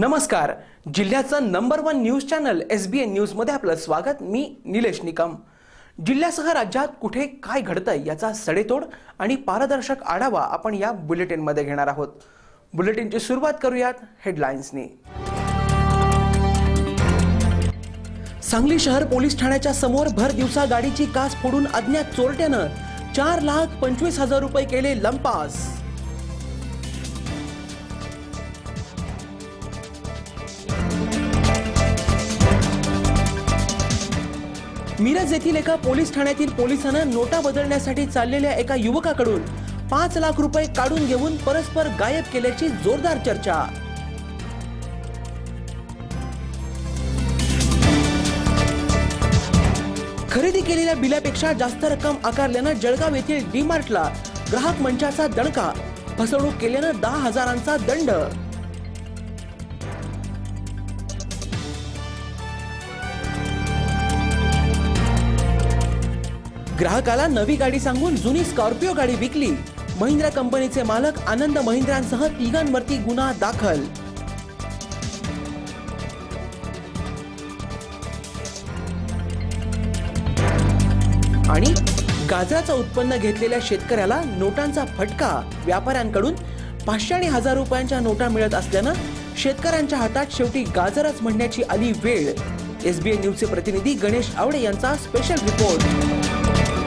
नमस्कार. जिल्ह्याचं number one news channel S B N न्यूजमध्ये आपलं स्वागत. मी निलेश निकम. जिल्ह्यासह राज्यात कुठे काय घडतंय याचा सडेतोड आणि पारदर्शक आढावा आपण या बुलेटिनमध्ये घेणार आहोत. बुलेटिनची सुरुवात करूयात हेडलाईन्सनी सांगली शहर पोलीस ठाण्याच्या समोर भर दिवसा गाडीची कास फोडून अज्ञात चोरट्यानं चार लाख पंचवीस हजार रुपये केले लंपास. मिरज येथील एका पोलीस ठाण्यातील पोलिसांना नोटा बदलण्यासाठी चाललेल्या एका युवकाकडून पाच लाख रुपये काढून घेऊन परस्पर गायब केल्याची जोरदार चर्चा. खरेदी केलेल्या बिलापेक्षा जास्त रक्कम आकारल्यानं जळगाव येथील डीमार्टला ग्राहक मंचाचा दणका फसवणूक केल्यानं दहा हजारांचा दंड. ग्राहकाला नवी गाडी सांगून जुनी स्कॉर्पिओ गाडी विकली. महिंद्रा कंपनीचे मालक आनंद महिंद्रांसह तिघांवरती गुन्हा दाखल. आणि गाजराचं उत्पन्न घेतलेल्या शेतकऱ्याला नोटांचा फटका. व्यापाऱ्यांकडून पाचशे आणि हजार रुपयांच्या नोटा मिळत असल्यानं शेतकऱ्यांच्या हातात शेवटी गाजरच म्हणण्याची आली वेळ. एसबीएन न्यूजचे प्रतिनिधी गणेश आवडे यांचा स्पेशल रिपोर्ट.